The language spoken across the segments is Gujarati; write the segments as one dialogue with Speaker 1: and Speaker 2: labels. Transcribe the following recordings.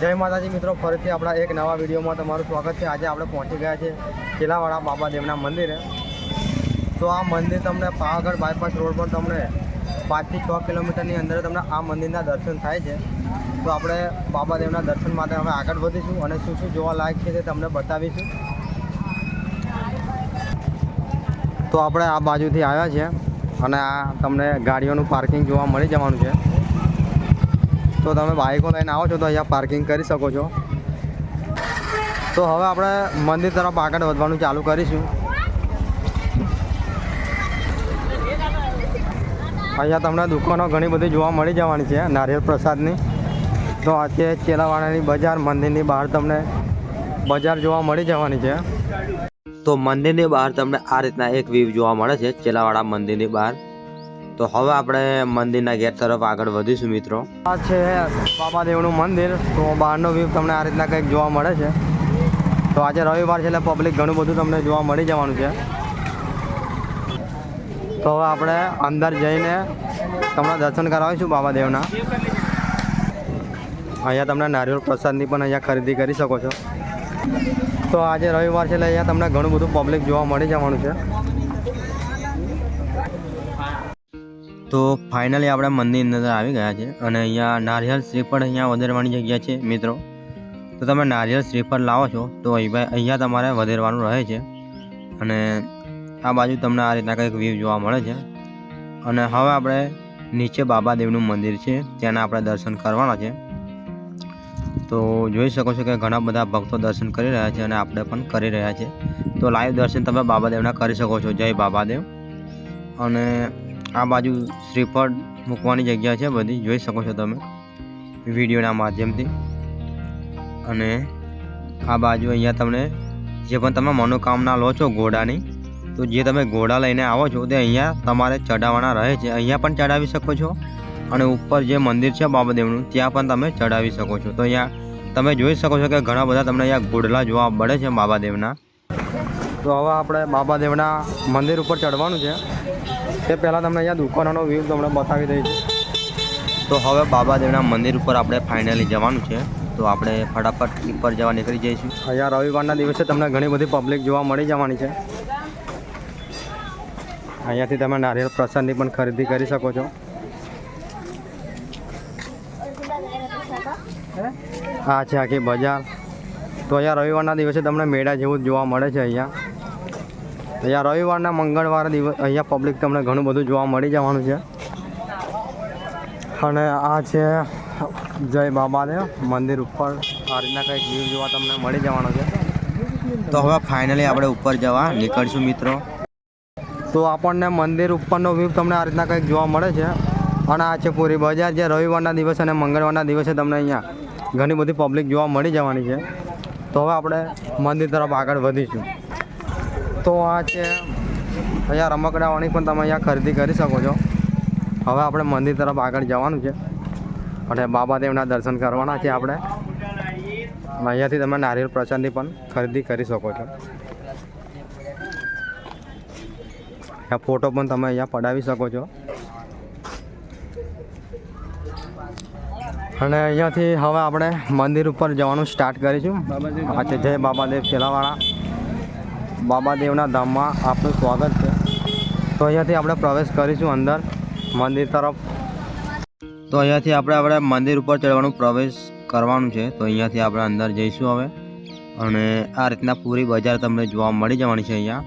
Speaker 1: જય માતાજી મિત્રો, ફરીથી આપણા એક નવા વિડીયોમાં તમારું સ્વાગત છે. આજે આપણે પહોંચી ગયા છે કેલાવાડા બાબા દેવના મંદિરે. તો આ મંદિર તમને પાવાગઢ બાયપાસ રોડ પર તમને પાંચથી છ કિલોમીટરની અંદર તમને આ મંદિરના દર્શન થાય છે. તો આપણે બાબા દેવના દર્શન માટે અમે આગળ વધીશું અને શું શું જોવા લાયક છે તે તમને બતાવીશું. તો આપણે આ બાજુથી આવ્યા છીએ અને આ તમને ગાડીઓનું પાર્કિંગ જોવા મળી જવાનું છે. તો તમે બાઇકો લઈને આવો છો તો અહીંયા પાર્કિંગ કરી શકો છો. તો હવે આપણે મંદિર તરફ આગળ વધવાનું ચાલુ કરીશું. અહીંયા તમને દુકાનો ઘણી બધી જોવા મળી જવાની છે, નારિયેળ પ્રસાદની. તો આ છે ચેલાવાડાની બજાર, મંદિરની બહાર તમને બજાર જોવા મળી જવાની છે.
Speaker 2: તો મંદિરની બહાર તમને આ રીતના એક વ્યૂ જોવા મળે છે, ચેલાવાડા મંદિરની બહાર. તો હવે આપણે મંદિરના ગેટ તરફ આગળ વધીશું, મિત્રો.
Speaker 1: આ છે બાબાદેવનું મંદિર. તો બહારનો વ્યૂ તમને આ રીતના કંઈક જોવા મળે છે. તો આજે રવિવાર છે એટલે પબ્લિક ઘણું બધું તમને જોવા મળી જવાનું છે. તો હવે આપણે અંદર જઈને તમને દર્શન કરાવીશું બાબાદેવના. અહીંયા તમને નારિયેળ પ્રસાદની પણ અહીંયા ખરીદી કરી શકો છો. તો આજે રવિવાર છે એટલે અહીંયા તમને ઘણું બધું પબ્લિક જોવા મળી જવાનું છે.
Speaker 2: તો ફાઇનલી આપણે મંદિરની અંદર આવી ગયા છે અને અહીંયા નારિયેળ શ્રીફળ અહીંયા વધારવાની જગ્યા છે, મિત્રો. તો તમે નારિયેળ શ્રીફળ લાવો છો, તો અહીં અહીંયા તમારે વધારવાનું રહે છે. અને આ બાજુ તમને આ રીતના કંઈક વ્યૂ જોવા મળે છે. અને હવે આપણે નીચે બાબા દેવનું મંદિર છે, ત્યાંના આપણે દર્શન કરવાના છે. તો જોઈ શકો છો કે ઘણા બધા ભક્તો દર્શન કરી રહ્યા છે અને આપણે પણ કરી રહ્યા છે. તો લાઈવ દર્શન તમે બાબાદેવના કરી શકો છો. જય બાબાદેવ અને આ બાજુ શ્રીફળ મૂકવાની જગ્યા છે બધી, જોઈ શકો છો તમે વિડીયોના માધ્યમથી. અને આ બાજુ અહીંયા તમને જે પણ તમે મનોકામના લો છો ઘોડાની, તો જે તમે ઘોડા લઈને આવો છો તે અહીંયા તમારે ચડાવવાના રહે છે. અહીંયા પણ ચડાવી શકો છો અને ઉપર જે મંદિર છે બાબાદેવનું, ત્યાં પણ તમે ચડાવી શકો છો. તો અહીંયા તમે જોઈ શકો છો કે ઘણા બધા તમને અહીંયા ઘોડલા જોવા મળે છે બાબાદેવના.
Speaker 1: તો હવે આપણે બાબા દેવના મંદિર ઉપર ચડવાનું છે. તે પહેલાં તમને અહીંયા દુકાનોનો વ્યૂ તમને બતાવી દઈ છે
Speaker 2: તો હવે બાબાદેવના મંદિર ઉપર આપણે ફાઇનલી જવાનું છે. તો આપણે ફટાફટ ઉપર જવા નીકળી જઈશું.
Speaker 1: અહીંયા રવિવારના દિવસે તમને ઘણી બધી પબ્લિક જોવા મળી જવાની છે. અહીંયાથી તમે નારિયેળ પ્રસાદની પણ ખરીદી કરી શકો છો. આ છે આખી બજાર. તો અહીંયા રવિવારના દિવસે તમને મેળા જેવું જોવા મળે છે અહીંયા. અહીંયા રવિવારના મંગળવાર દિવસ અહીંયા પબ્લિક તમને ઘણું બધું જોવા મળી જવાનું છે. અને આ છે જય બાબાદેવ મંદિર ઉપર. આ રીતના કંઈક વ્યૂ જોવા તમને મળી જવાનો છે.
Speaker 2: તો હવે ફાઇનલી આપણે ઉપર જવા નીકળશું મિત્રો.
Speaker 1: તો આપણને મંદિર ઉપરનો વ્યૂ તમને આ રીતના કંઈક જોવા મળે છે. અને આ છે પૂરી બજાર જે રવિવારના દિવસે અને મંગળવારના દિવસે તમને અહીંયા ઘણી બધી પબ્લિક જોવા મળી જવાની છે. તો હવે આપણે મંદિર તરફ આગળ વધીશું. તો આ છે. અહીંયા રમકડાવાની પણ તમે અહીંયા ખરીદી કરી શકો છો. હવે આપણે મંદિર તરફ આગળ જવાનું છે. અને બાબાદેવના દર્શન કરવાના છે આપણે. અહીંયાથી તમે નારિયેળ પ્રસાદની પણ ખરીદી કરી શકો છો. આ ફોટો પણ તમે અહીંયા પડાવી શકો છો. અને અહીંયાથી હવે આપણે મંદિર ઉપર જવાનું સ્ટાર્ટ કરીશું. આ જય બાબાદેવ છેલાવાળા બાબાદેવના ધામમાં આપનું સ્વાગત છે. તો અહીંયાથી આપણે પ્રવેશ કરીશું અંદર મંદિર તરફ.
Speaker 2: તો અહીંયાથી આપણે આપણે મંદિર ઉપર ચડવાનું પ્રવેશ કરવાનું છે. તો અહીંયાથી આપણે અંદર જઈશું હવે. અને આ રીતના પૂરી બજાર તમને જોવા મળી જવાની છે અહીંયા.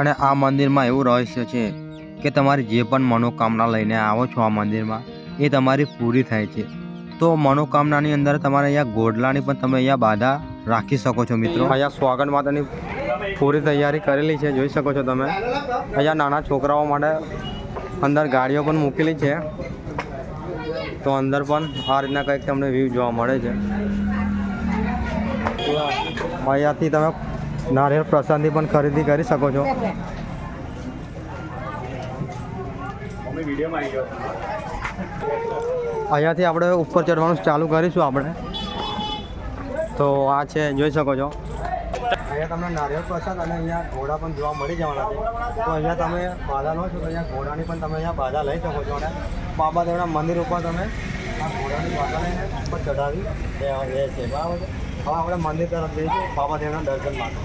Speaker 2: અને આ મંદિરમાં એવું રહસ્ય છે કે તમારી જે પણ મનોકામના લઈને આવો છો આ મંદિરમાં, એ તમારી પૂરી થાય છે. તો મનોકામનાની અંદર તમારે અહીંયા ગોડલાની પણ તમે અહીંયા બાધા રાખી શકો છો મિત્રો.
Speaker 1: અહીંયા સ્વાગત માટેની પૂરી તૈયારી કરેલી છે, જોઈ શકો છો તમે. અહીંયા નાના છોકરાઓ માટે અંદર ગાડીઓ પણ મૂકેલી છે. તો અંદર પણ આ રીતના કંઈક તમને વ્યૂ જોવા મળે છે. અહીંયાથી તમે નારિયેળ પ્રસાદની પણ ખરીદી કરી શકો છો. અહીંયાથી આપણે ઉપર ચડવાનું ચાલુ કરીશું આપણે. તો આ છે, જોઈ શકો છો. અહીંયા તમને નારિયેળ પ્રસાદ અને અહીંયા ઘોડા પણ જોવા મળી જવાના છે. તો અહીંયા તમે બાધા લો છો તો અહીંયા ઘોડાની પણ તમે અહીંયા બાધા લઈ શકો છો અને બાબા દેવના મંદિર ઉપર તમે આ ઘોડાની બાધા લઈને ઉપર ચઢાવી એ છે. બરાબર હવે આપણે મંદિર તરફ જઈશું બાબાદેવના દર્શન માટે.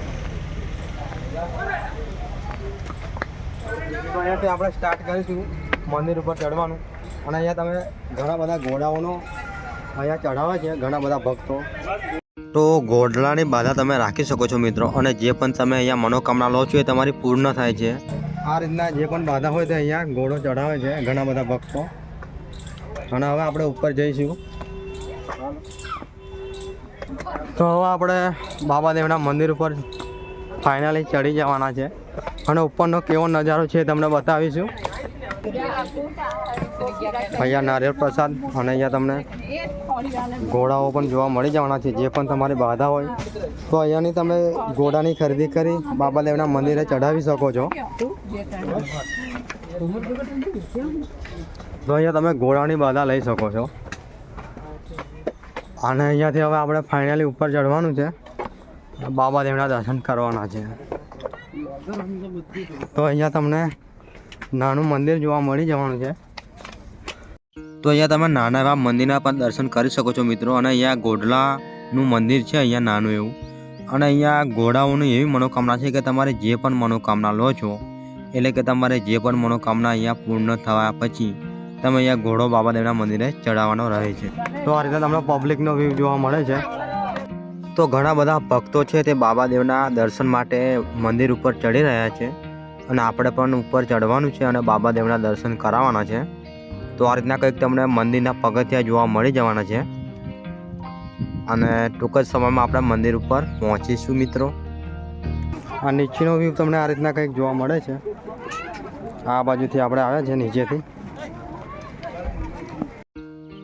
Speaker 1: તો અહીંયાથી આપણે સ્ટાર્ટ કરીશું મંદિર ઉપર ચડવાનું અને અહીંયા તમે ઘણા બધા ઘોડાઓનો અહીંયા ચઢાવે છે, ઘણા બધા ભક્તો.
Speaker 2: તો ગોડલાની બાધા તમે રાખી શકો છો મિત્રો. અને જે પણ તમે અહીંયા મનોકામના લો છો એ તમારી પૂર્ણ થાય છે.
Speaker 1: આ રીતના જે પણ બાધા હોય તે અહીંયા ઘોડો ચઢાવે છે ઘણા બધા ભક્તો. અને હવે આપણે ઉપર જઈશું. તો હવે આપણે બાબાદેવના મંદિર ઉપર ફાઇનલી ચડી જવાના છે. અને ઉપરનો કેવો નજારો છે તમને બતાવીશું. અહીંયા નારિયેળ પ્રસાદ અને અહીંયા તમને ઘોડાઓ પણ જોવા મળી જવાના છે, જે પણ તમારી બાધા હોય. તો અહીંયાની તમે ઘોડાની ખરીદી કરી, બાબાદેવના મંદિરે ચઢાવી શકો છો. તો અહીંયા તમે ઘોડાની બાધા લઈ શકો છો. અને અહીંયાથી હવે આપણે ફાઇનલી ઉપર ચડવાનું છે. બાબાદેવના દર્શન કરવાના છે. તો અહીંયા તમને નાનું મંદિર જોવા મળી જવાનું છે.
Speaker 2: તો અહીંયા તમે નાના એવા મંદિરના પણ દર્શન કરી શકો છો મિત્રો. અને અહીંયા ગોઢલાનું મંદિર છે, અહીંયા નાનું એવું. અને અહીંયા ઘોડાઓની એવી મનોકામના છે કે તમારે જે પણ મનોકામના લો છો, એટલે કે તમારે જે પણ મનોકામના અહીંયા પૂર્ણ થયા પછી તમે અહીંયા ઘોડો બાબાદેવના મંદિરે ચડાવવાનો રહે છે.
Speaker 1: તો આ રીતે તમને પબ્લિકનો વ્યૂ જોવા મળે છે.
Speaker 2: તો ઘણા બધા ભક્તો છે તે બાબાદેવના દર્શન માટે મંદિર ઉપર ચડી રહ્યા છે. અને આપણે પણ ઉપર ચડવાનું છે અને બાબાદેવના દર્શન કરાવવાના છે. તો આ રીતના કંઈક તમને મંદિરના પગથિયા જોવા મળી જવાના છે. અને ટૂંક જ સમયમાં આપણે મંદિર ઉપર પહોંચીશું મિત્રો.
Speaker 1: આ નીચેનો વ્યૂ તમને આ રીતના કંઈક જોવા મળે છે. આ બાજુથી આપણે આવ્યા છે નીચેથી.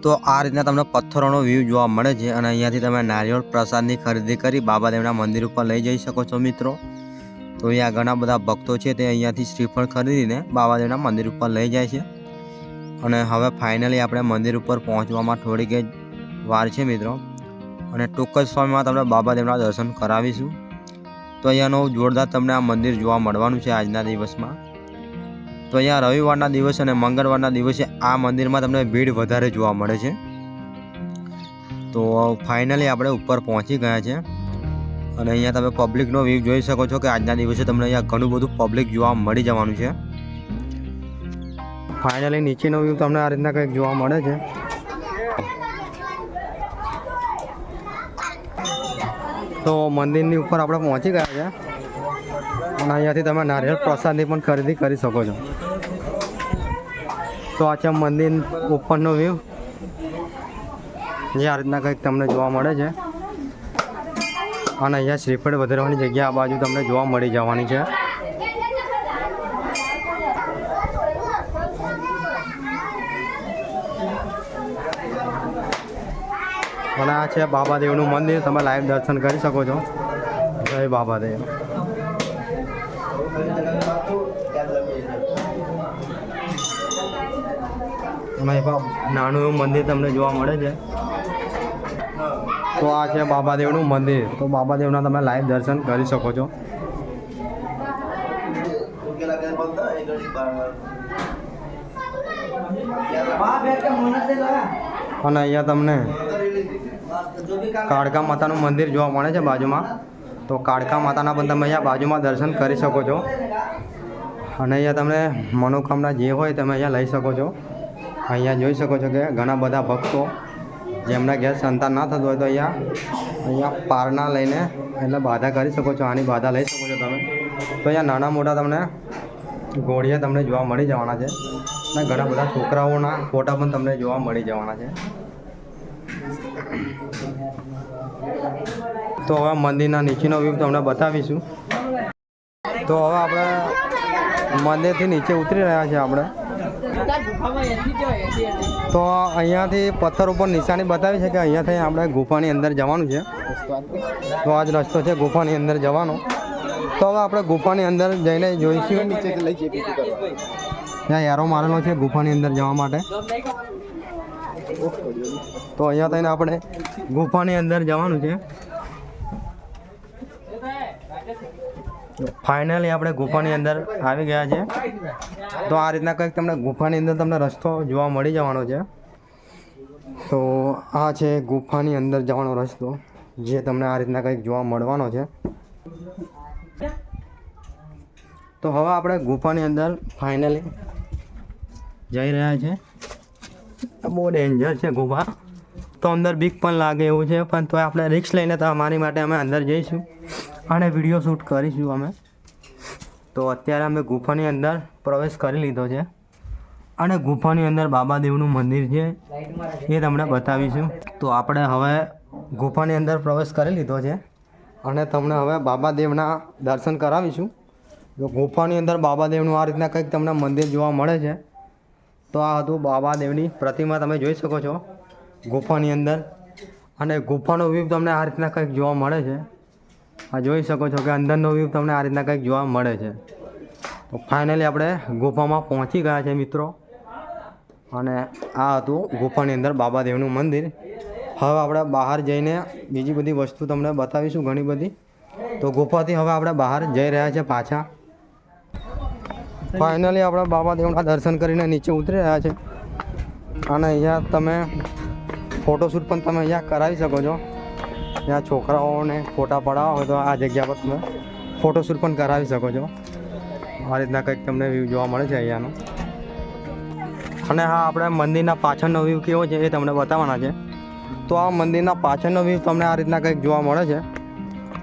Speaker 2: તો આ રીતના તમને પથ્થરોનો વ્યૂ જોવા મળે છે અને અહીંયાથી તમે નારિયેળ પ્રસાદની ખરીદી કરી બાબાદેવના મંદિર ઉપર લઈ જઈ શકો છો મિત્રો. તો અહીંયા ઘણા બધા ભક્તો છે તે અહીંયાથી શ્રીફળ ખરીદીને બાબાદેવના મંદિર ઉપર લઈ જાય છે. અને હવે ફાઇનલી આપણે મંદિર ઉપર પહોંચવામાં થોડીક જ વાર છે મિત્રો. અને ટૂંક જ સમયમાં તમને બાબાદેવના દર્શન કરાવીશું. તો અહીંયાનું જોરદાર તમને આ મંદિર જોવા મળવાનું છે આજના દિવસમાં. તો અહીંયા રવિવારના દિવસે અને મંગળવારના દિવસે આ મંદિરમાં તમને ભીડ વધારે જોવા મળે છે. તો ફાઇનલી આપણે ઉપર પહોંચી ગયા છે. અને અહીંયા તમે પબ્લિકનો વ્યૂ જોઈ શકો છો કે આજના દિવસે તમને અહીંયા ઘણું બધું પબ્લિક જોવા મળી જવાનું છે.
Speaker 1: ફાઇનલી નીચેનો વ્યૂ તમને આ રીતના કંઈક જોવા મળે છે. તો મંદિરની ઉપર આપણે પહોંચી ગયા છે. અને અહીંયાથી તમે નારિયેળ પ્રસાદની પણ ખરીદી કરી શકો છો. તો આ છે મંદિર ઉપરનો વ્યૂ જે આ રીતના કંઈક તમને જોવા મળે છે. અને અહીંયા શ્રીફળ વધારવાની જગ્યા આ બાજુ તમને જોવા મળી જવાની છે. અને આ છે બાબાદેવનું મંદિર. તમે લાઈવ દર્શન કરી શકો છો. જય બાબાદેવ. અને નાનું એવું મંદિર તમને જોવા મળે છે. તો આ છે બાબાદેવનું મંદિર. તો બાબાદેવના તમે લાઈવ દર્શન કરી શકો છો. અને અહીંયા તમને કાળકા માતાનું મંદિર જોવા મળે છે બાજુમાં. તો કાળકા માતાના પણ તમે અહીંયા બાજુમાં દર્શન કરી શકો છો. અને અહીંયા તમને મનોકામના જે હોય તમે અહીંયા લઈ શકો છો. અહીંયા જોઈ શકો છો કે ઘણા બધા ભક્તો, જેમના ઘેર સંતાન ના થતું હોય તો અહીંયા અહીંયા પારના લઈને એટલે બાધા કરી શકો છો, આની બાધા લઈ શકો છો તમે. તો અહીંયા નાના મોટા તમને ઘોડિયા તમને જોવા મળી જવાના છે. અને ઘણા બધા છોકરાઓના ફોટા પણ તમને જોવા મળી જવાના છે. તો હવે મંદિરના નીચેનો વ્યૂ તમને બતાવીશું. તો હવે આપણે મંદિરથી નીચે ઉતરી રહ્યા છે આપણે. તો અહીંયાથી પથ્થર ઉપર નિશાની બતાવી છે કે અહીંયાથી આપણે ગુફાની અંદર જવાનું છે. તો આ જ રસ્તો છે ગુફાની અંદર જવાનો. તો હવે આપણે ગુફાની અંદર જઈને જોઈશું. ત્યાં એરો મારેલો છે ગુફાની અંદર જવા માટે. તો અહીંયા થઈને આપણે ગુફાની અંદર જવાનું છે. ફાઇનલી આપણે ગુફાની અંદર આવી ગયા છે. તો આ રીતના કંઈક તમને ગુફાની અંદર તમને રસ્તો જોવા મળી જવાનો છે. તો આ છે ગુફાની અંદર જવાનો રસ્તો, જે તમને આ રીતના કંઈક જોવા મળવાનો છે. તો હવે આપણે ગુફાની અંદર ફાઇનલી જઈ રહ્યા છે. બહુ ડેન્જર છે ગુફા તો અંદર બીક પણ લાગે એવું છે, પણ તોય આપણે રિક્સ લઈને તો અમારી માટે અમે અંદર જઈશું અને વીડિયો શૂટ કરીશું અમે. તો અત્યારે અમે ગુફાની અંદર પ્રવેશ કરી લીધો છે. અને ગુફાની અંદર બાબાદેવનું મંદિર છે, એ તમને બતાવીશું. તો આપણે હવે ગુફાની અંદર પ્રવેશ કરી લીધો છે અને તમને હવે બાબાદેવના દર્શન કરાવીશું. જો ગુફાની અંદર બાબાદેવનું આ રીતના કંઈક તમને મંદિર જોવા મળે છે. તો આ હતું બાબાદેવની પ્રતિમા, તમે જોઈ શકો છો ગુફાની અંદર. અને ગુફાનો વ્યૂ તમને આ રીતના કંઈક જોવા મળે છે. આ જોઈ શકો છો કે અંદરનો વ્યૂ તમને આ રીતના કંઈક જોવા મળે છે. તો ફાઇનલી આપણે ગુફામાં પહોંચી ગયા છે મિત્રો. અને આ હતું ગુફાની અંદર બાબાદેવનું મંદિર. હવે આપણે બહાર જઈને બીજી બધી વસ્તુ તમને બતાવીશું ઘણી બધી. તો ગુફાથી હવે આપણે બહાર જઈ રહ્યા છે પાછા. ફાઇનલી આપણે બાબાદેવના દર્શન કરીને નીચે ઉતરી રહ્યા છે. અને અહીંયા તમે ફોટોશૂટ પણ તમે અહીંયા કરાવી શકો છો. ત્યાં છોકરાઓને ફોટા પડાવવા હોય તો આ જગ્યા પર તમે ફોટોશૂટ પણ કરાવી શકો છો. આ રીતના કંઈક તમને વ્યૂ જોવા મળે છે અહીંયાનો. અને હા, આપણે મંદિરના પાછળનો વ્યૂ કેવો છે એ તમને બતાવવાના છે. તો આ મંદિરના પાછળનો વ્યૂ તમને આ રીતના કંઈક જોવા મળે છે.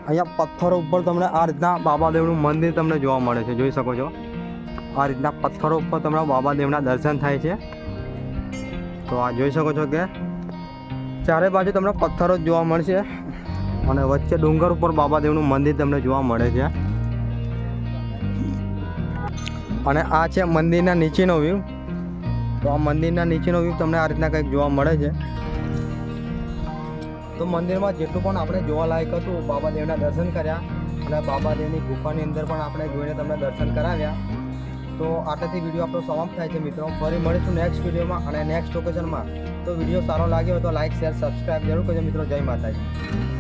Speaker 1: અહીંયા પથ્થરો ઉપર તમને આ રીતના બાબાદેવનું મંદિર તમને જોવા મળે છે. જોઈ શકો છો. આ રીતના પથ્થરો ઉપર તમને બાબાદેવના દર્શન થાય છે. તો આ જોઈ શકો છો કે ચારે બાજુ તમને પથ્થરો જ જોવા મળશે અને વચ્ચે ડુંગર ઉપર બાબાદેવનું મંદિર તમને જોવા મળે છે. અને આ છે મંદિરના નીચેનો વ્યૂ તો આ મંદિરના નીચેનો વ્યૂ તમને આ રીતના કંઈક જોવા મળે છે. તો મંદિરમાં જેટલું પણ આપણે જોવાલાયક હતું, બાબાદેવના દર્શન કર્યા અને બાબાદેવની ગુફાની અંદર પણ આપણે જોઈને તમને દર્શન કરાવ્યા. તો આટલેથી વીડિયો આપણો સમાપ્ત થાય છે મિત્રો. ફરી મળીશું નેક્સ્ટ વિડીયોમાં અને નેક્સ્ટ લોકેશનમાં તો વીડિયો સારો લાગ્યો હોય તો લાઇક શેર સબસ્ક્રાઈબ જરૂર કરજો મિત્રો. જય માતાજી.